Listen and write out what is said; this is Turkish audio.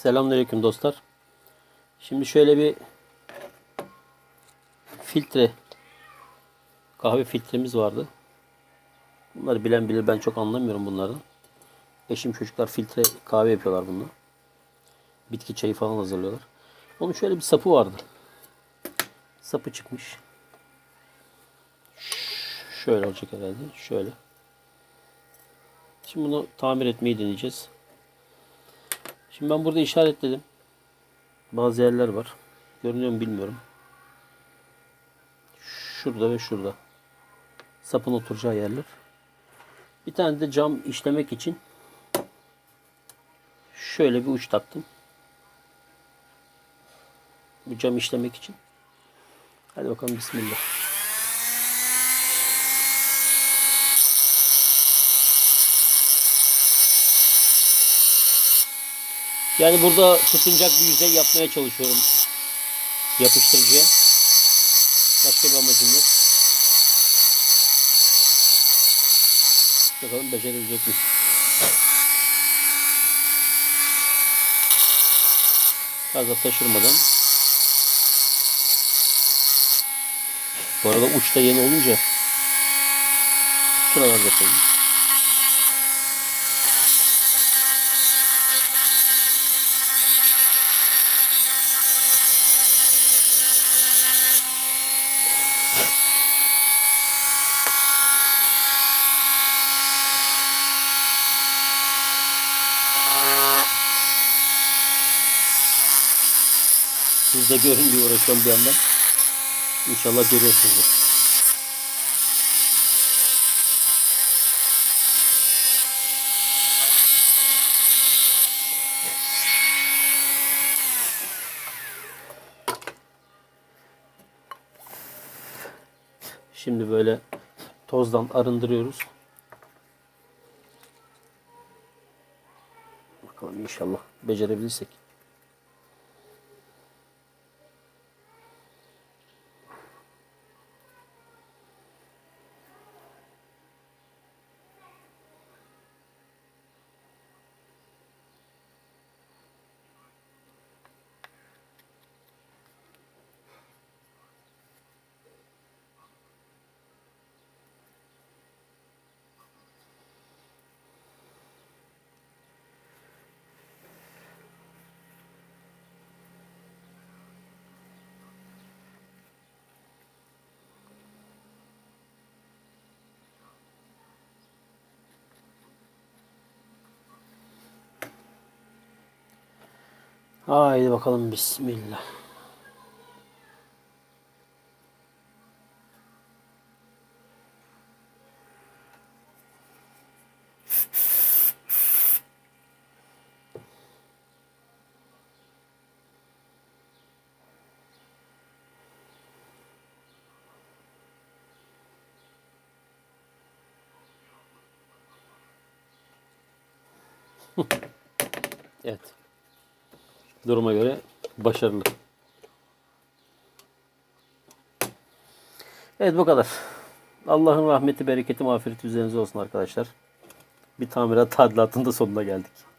Selamünaleyküm dostlar. Şimdi şöyle bir filtre kahve filtremiz vardı. Bunları bilen bilir ben çok anlamıyorum bunlardan. Eşim çocuklar filtre kahve yapıyorlar bununla. Bitki çayı falan hazırlıyorlar. Onun şöyle bir sapı vardı. Sapı çıkmış. Şöyle olacak herhalde. Şöyle. Şimdi bunu tamir etmeyi deneyeceğiz. Şimdi ben burada işaretledim. Bazı yerler var. Görünüyor mu bilmiyorum. Şurada ve şurada. Sapın oturacağı yerler. Bir tane de cam işlemek için şöyle bir uç taktım. Bu cam işlemek için. Hadi bakalım bismillah. Yani burada tutunacak bir yüzey yapmaya çalışıyorum. Yapıştırıcıya. Başka bir amacım yok. Bakalım becerebilecek miyiz? Fazla taşırmadan. Bu arada uçta yeni olunca şuralarda koyayım. Siz de görün diye uğraşıyorum bir yandan. İnşallah görüyorsunuzdur. Şimdi böyle tozdan arındırıyoruz. Bakalım inşallah becerebilirsek. Haydi bakalım bismillah. Evet. Duruma göre başarılı. Evet bu kadar. Allah'ın rahmeti, bereketi, mağfireti üzerinize olsun arkadaşlar. Bir tamirat tadilatın da sonuna geldik.